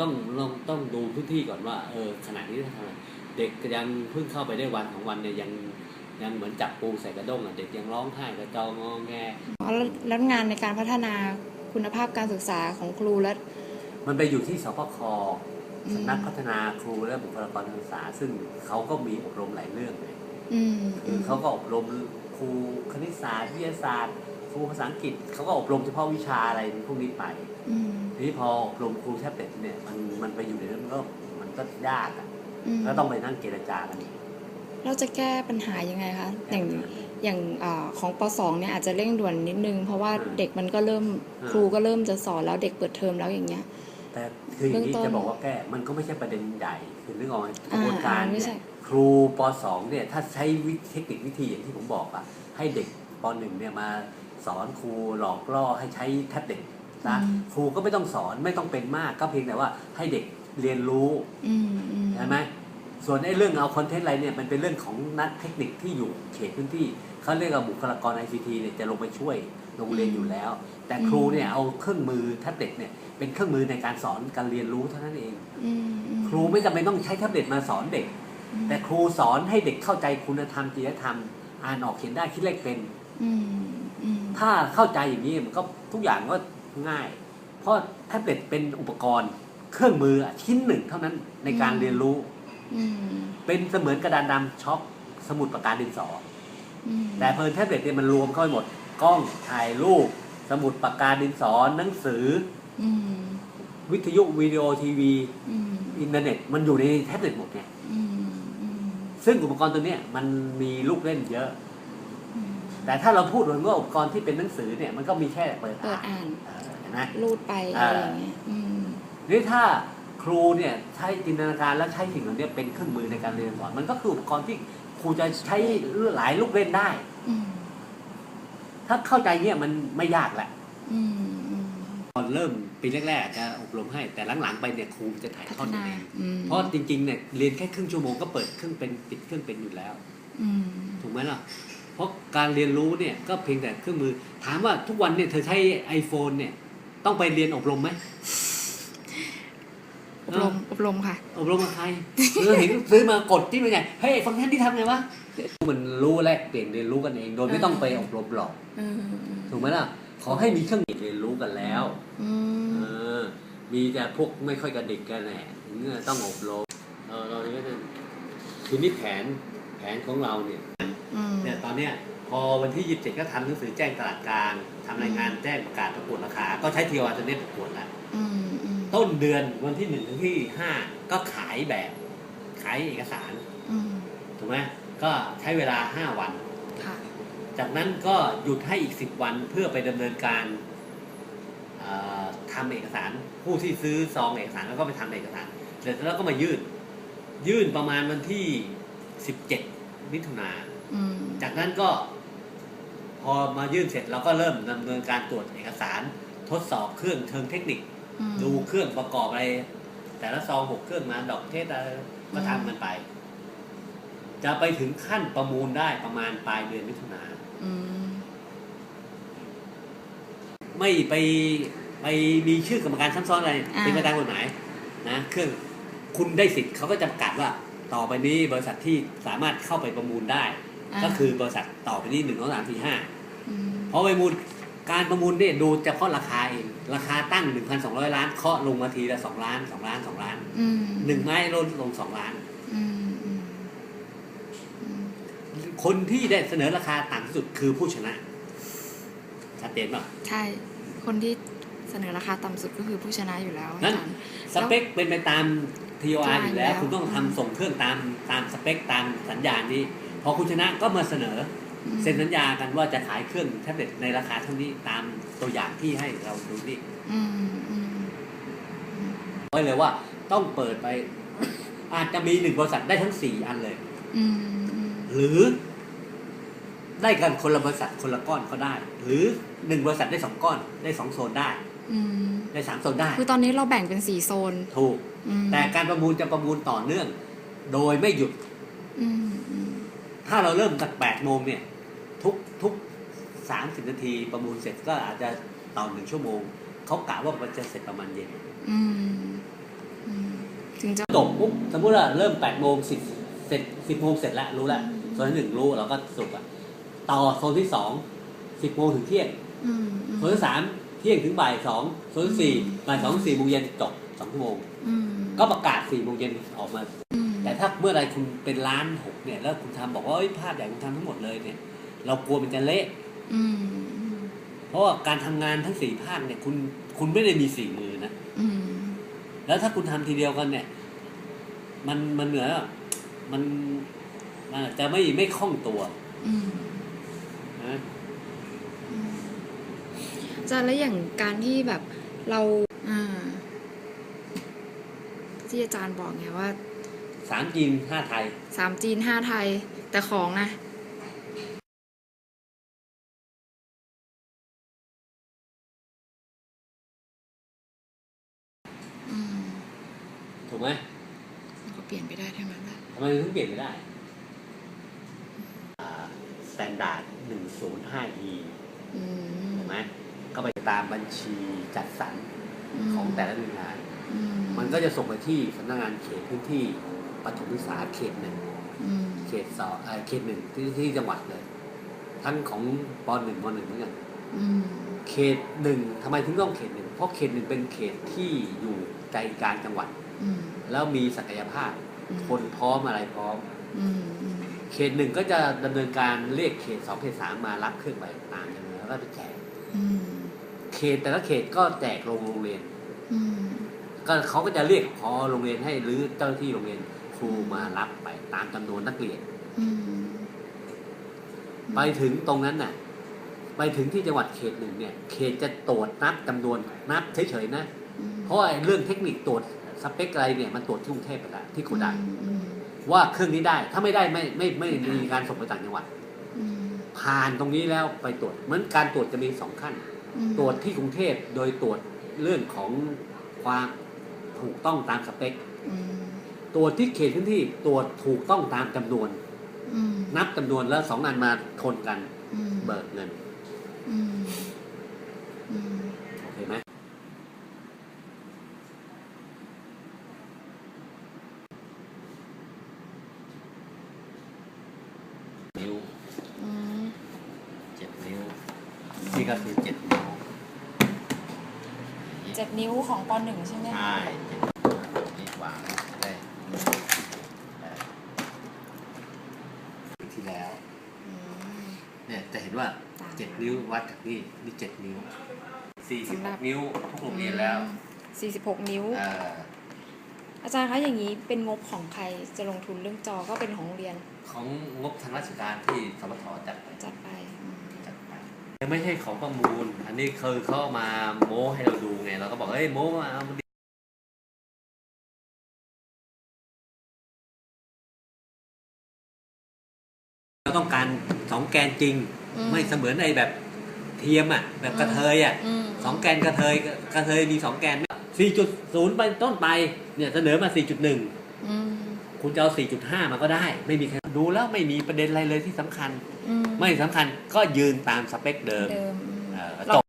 ต้องต้องต้องดูพื้นที่ก่อนว่าเออขณะนี้ทำอะไรเด็กยังเพิ่งเข้าไปได้วันของวันเนี่ยยังยังเหมือนจับปูใส่กระด้งอะเด็กยังร้องไห้กระจองงอแงอ๋อแล้วแล้วงานในการพัฒนาคุณภาพการศึกษาของครูและมันไปอยู่ที่สพคอืมสำนักพัฒนาครูและบุคลากรทางศึกษา ซึ่งเขาก็มีอบรมหลายเรื่องเลยอืมคือมเขาก็อบรมครูคณิตศาสตร์วิทยาศาสตร์ ครูภาษาอังกฤษเขาก็อบรมเฉพาะวิชาอะไรพวกนี้ไปอืม ทีนี้พออบรมครูแท็บเล็ตเนี่ยมันมันไปอยู่ในนั้นมันก็มันก็ยากอะมก็ต้องไปนั่งเจรจากันอีก เราจะแก้ปัญหายังไงคะอย่างอย่างอาของป .2 เนี่ยอาจจะเร่งด่วนนิดนึง เพราะว่าเด็กมันก็เริ่มครูก็เริ่มจะสอนแล้วเด็กเปิดเทอมแล้วอย่างเงี้ย แต่คืออย่างนี้เบื้องต้นจะบอกว่าแก้มันก็ไม่ใช่ประเด็นใหญ่คือนึกออกไหมกอ่าระบวนการอ่าไม่เนี่ใช่ ยครูป .2 เนี่ยถ้าใช้วิธีเทคนิควิธีอย่างที่ผมบอกอะให้เด็กป .1 เนี่ยมาสอนครูหลอกล่อให้ใช้แท็บเล็ต นะอืมครูก็ไม่ต้องสอนไม่ต้องเป็นมากก็เพียงแต่ว่าให้เด็กเรียนรู้อืมอืมใช่ไหมส่วนไอ้เรื่องเอาคอนเทนต์อะไรเนี่ยมันเป็นเรื่องของนักเทคนิคที่อยู่เขตพื้นที่เขาเรียกว่าบุคลากร ICT เนี่ยจะลงไปช่วยโรงเรียนอยู่แล้ว แต่ครูเนี่ยเอาเครื่องมือแท็บเล็ตเนี่ยเป็นเครื่องมือในการสอนการเรียนรู้เท่านั้นเองอืมอืมครูไม่จำเป็นต้องใช้แท็บเล็ตมาสอนเด็กอืมแต่ครูสอนให้เด็กเข้าใจคุณธรรมจริยธรรม อ่านออกเขียนได้คิดเลขเป็นอืมอืมถ้าเข้าใจอย่างนี้มันก็ทุกอย่างก็ ง่าย เพราะแท็บเล็ตเป็นอุปกรณ์เครื่องมือชิ้นหนึ่งเท่านั้นในการเรียนรู้ อืมเป็นเสมือนกระดานดำช็อกสมุดปากกาดินสอ อืมแต่เพลินแท็บเล็ตเนี่ยมันรวมเข้าไปหมดกล้องถ่ายรูป สมุดปากกาดินสอหนังสือ อืมวิทยุวิดีโอทีวี อืมอินเทอร์เน็ต มันอยู่ในแท็บเล็ตหมดเนี่ยอืมอืมซึ่งอุปกรณ์ตัวเนี้ยมันมีลูกเล่นเยอะอืม แต่ถ้าเราพูดถึงว่าอุปกรณ์ที่เป็นหนังสือเนี่ยมันก็มีแค่เปิดเปิดอ่านอ่านเออเห็นไหมรูดไปอ่าอะไรอย่างเงี้ยอืมนี่ถ้าครูเนี่ยใช้จินตนาการและใช้สิ่งเหล่านี้เป็นเครื่องมือในการเรียนสอน มันก็คืออุปกรณ์ที่ครูจะใช้หลายลูกเล่นได้อืมถ้าเข้าใจเนี่ยมันไม่ยากแหละอืมอืมตอนเริ่มปีแรกๆจะอบรมให้ แต่หลังๆไปเนี่ยครูจะถ่ายพัทฒอดตัวนาเองอืมเพราะจริงๆเนี่ยเรียนแค่ครึ่งชั่วโมงก็เปิดเครื่องเป็นปิดเครื่องเป็นอยู่แล้วอืมถูกไหมล่ะ เพราะการเรียนรู้เนี่ยก็เพียงแต่เครื่องมือ ถามว่าทุกวันเนี่ยเธอใช้ iPhone เนี่ยต้องไปเรียนอบรมไหมอบรมอบรมค่ะ อบรมกับใครเออเห็นซื้อมากดที่มันไงเฮ้ยฟังก์ชันที่ทำไงวะมันรู้แลกเปลี่ยนเรียนรู้กันเองโดยไม่ต้องไปอบรมหรอกเออถูกไหมล่ะขอให้มีเครื่องมือเรียนรู้กันแล้วอืมเออมีแต่พวกไม่ค่อยกระดิกกันแหละถึงจะต้องอบรมเออเราก็จะทีนี้แผนแผนของเราเนี่ยอืม เนี่ยตอนเนี้ยพอวันที่ 27 ก็ทำหนังสือแจ้งตลาดกลางทำรายงานแจ้งประกาศประกวดราคา ก็ใช้ทีวาตัวนี้ประกวดแล้วอืมอืมต้นเดือนวันที่1ถึงที่5ก็ขายแบบ ขายเอกสารอืมถูกไหมก็ใช้เวลา5วันค่ะจากนั้นก็หยุดให้อีก10วันเพื่อไปดำเนินการเอ่อทำเอกสาร ผู้ที่ซื้อซองเอกสารแล้วก็ไปทำเอกสารเสร็จแล้วก็มายื่น ยื่นประมาณวันที่17มิถุนาอืม จากนั้นก็ พอมายื่นเสร็จเราก็เริ่มดำเนินการตรวจเอกสาร ทดสอบเครื่องเชิงเทคนิคอืมดูเครื่องประกอบอะไร แต่ละซองหกเครื่องมาดอกเทศอะไรก็ทำมันไป จะไปถึงขั้นประมูลได้ประมาณปลายเดือนมิถุนาอืมไม่ไปไปมีชื่อกรรมการซ้ำซ้อนอะไรเป็นไปตามกฎหมายนะเครื่องคุณได้สิทธิ์เขาก็จะประกาศว่า ต่อไปนี้บริษัทที่สามารถเข้าไปประมูลได้า ก็คือบริษัทต่อไปนี้หนึ่งสองสามสี่ห้ามเพราะประมูลการประมูลเนี่ยดูเฉพาะราคาเอง ราคาตั้ง1,200ล้านเคาะลงมาทีละ2ล้าน2ล้าน2ล้านอืมหนึ่งไม้ลดลง2ล้านอืมอืมอืมคนที่ได้เสนอราคาต่ำที่สุดคือผู้ชนะชัดเจนป่ะใช่ คนที่เสนอราคาต่ำสุดก็คือผู้ชนะอยู่แล้วอานั้นจารย์สเปคเป็นไปตาม TOR อยู่แล้วแล้ว คุณต้องทำส่งเครื่องตามตามสเปคตามสัญญาณนี้ พอคุณชนะก็มาเสนออืมเซ็นสัญญากันว่าจะขายเครื่องแท็บเล็ตในราคาเท่านี้ตามตัวอย่างที่ให้เราดูนี่อืมอืมไว้เลยว่าต้องเปิดไป อาจจะมีหนึ่งบริษัทได้ทั้งสี่อันเลยอืมอืมหรือ ได้กันคนละบริษัทคนละก้อนก็ได้ หรือหนึ่งบริษัทได้สองก้อนได้สองโซนได้อืมได้สามโซนได้ คือตอนนี้เราแบ่งเป็นสี่โซน ถูกอืมแต่การประมูลจะประมูลต่อเนื่อง โดยไม่หยุดอืมอืม ถ้าเราเริ่มจากแปดโมงเนี่ย ทุกทุกสามสิบนาทีประมูลเสร็จก็อาจจะต่อหนึ่งชั่วโมง เขากะว่ามันจะเสร็จประมาณเย็นอืมถึงจะจบปุ๊บสมมุติว่าเริ่มแปดโมงสิบเสร็จสิบโมงเสร็จแล้วรู้แล้วโซนที่หนึ่งรู้เราก็สรุปอะต่อโซนที่สองสิบโมงถึงเที่ยงอืมอืมโซนที่สามเที่ยงถึงบ่ายสองโซนที่สี่บ่ายสองถึงสี่โมงเย็นจบสองชั่วโมง อืม ก็ประกาศสี่โมงเย็นออกมาอืม แต่ถ้าเมื่อไรคุณเป็นร้านหกเนี่ย แล้วคุณทำบอกว่าเอ้ยภาพใหญ่คุณทำทั้งหมดเลยเนี่ย เรากลัวมันจะเละอืมเพราะว่าการทำงานทั้งสี่ภาคเนี่ย คุณคุณไม่ได้มีสี่มือนะอืมแล้วถ้าคุณทำทีเดียวกันเนี่ย มันมันเหนือมันมันอาจจะไม่ไม่คล่องตัวอืมนะอืมอาจารย์แล้วอย่างการที่แบบเราอ่าที่อาจารย์บอกไงว่า สามจีนห้าไทยสามจีนห้าไทย แต่ของนะอืมถูกไหมมันก็เปลี่ยนไปได้ทั้งนั้นแหละทำไมถึงเปลี่ยนไม่ได้สแตนดาร์ดหนึ่งศูนย์ห้า e อืมถูกไหมก็ไปตามบัญชีจัดสรรของแต่ละหน่วยงานอืมมันก็จะส่งไปที่สำนักงานเขตพื้นที่ ปฐมศึกษาเขตหนึ่งอืมเขตสองเอ่อเขตหนึ่งที่ที่จังหวัดเลย ทั้งของปหนึ่งมหนึ่งเหมือนกันอืมเขตหนึ่งทำไมถึงต้องเขตหนึ่งเพราะเขตหนึ่งเป็นเขตที่อยู่ใจกลางจังหวัดอืมแล้วมีศักยภาพ คนพร้อมอะไรพร้อมอืมอืมเขตหนึ่งก็จะดำเนินการเรียกเขตสองเขตสามมารับเครื่องไปตามจำนวนแล้วก็ไปแจกอืมเขตแต่ละเขตก็แจกโรงโรงเรียนอืมก็เขาก็จะเรียกพอโรงเรียนให้หรือเจ้าหน้าที่โรงเรียน ครูมารับไปตามจำนวนนักเรียนอืมไปถึงตรงนั้นน่ะ ไปถึงที่จังหวัดเขตหนึ่งเนี่ย เขตจะตรวจนับจำนวนนับเฉยๆนะอืมเพราะว่าไอ้เรื่องเทคนิคตรวจสเปคอะไรเนี่ยมันตรวจที่กรุงเทพไปแล้วที่โกดังอืมว่าเครื่องนี้ได้ ถ้าไม่ได้ไม่ไม่ไม่ไม่มีการส่งไปต่างจังหวัดอืมผ่านตรงนี้แล้วไปตรวจ เหมือนการตรวจจะมีสองขั้นอืมตรวจที่กรุงเทพโดยตรวจเรื่องของความถูกต้องตามสเปคอืม ตรวจที่เขตพื้นที่ตรวจถูกต้องตามจำนวนอืมนับจำนวนแล้วสองอันมาทนกันอืมเบิกเงินอืมอืมโอเคไหมนิ้วอืมเจ็ดนิ้วนี่ก็คือเจ็ดนิ้วเจ็ดนิ้วของปหนึ่งใช่ไหมใช่เจ็ดนี่วางได้ที่แล้ว อืม เนี่ย จะเห็นว่าเจ็ดนิ้ววัดจากนี่นี่เจ็ดนิ้วสี่สิบสำหรับนิ้วทุกโรงเรียนแล้วสี่สิบหกนิ้วเอ่ออาจารย์คะอย่างนี้เป็นงบของใครจะลงทุนเรื่องจอก็เป็นของโรงเรียน ของงบทางราชการที่สมทจัดไปจัดไปอืมจัดไปไม่ใช่ของประมูล อันนี้คือเขาเอามาโม้ให้เราดูไงเราก็บอกเฮ้ยโม้มาเอามาดิเราต้องการ สองแกนจริง ไม่เสมือนในแบบเทียมอะ แบบกระเทยอะอืมสองแกนกระเทยกระเทยมีสองแกนสี่จุดศูนย์ไปต้นไปเนี่ยเสนอมาสี่จุดหนึ่งอืมคุณจะเอาสี่จุดห้ามาก็ได้ ไม่มีใครดูแล้วไม่มีประเด็นอะไรเลยที่สำคัญอืมไม่สำคัญก็ยืนตามสเปคเดิมเดิมอืมเอ่อเราจบ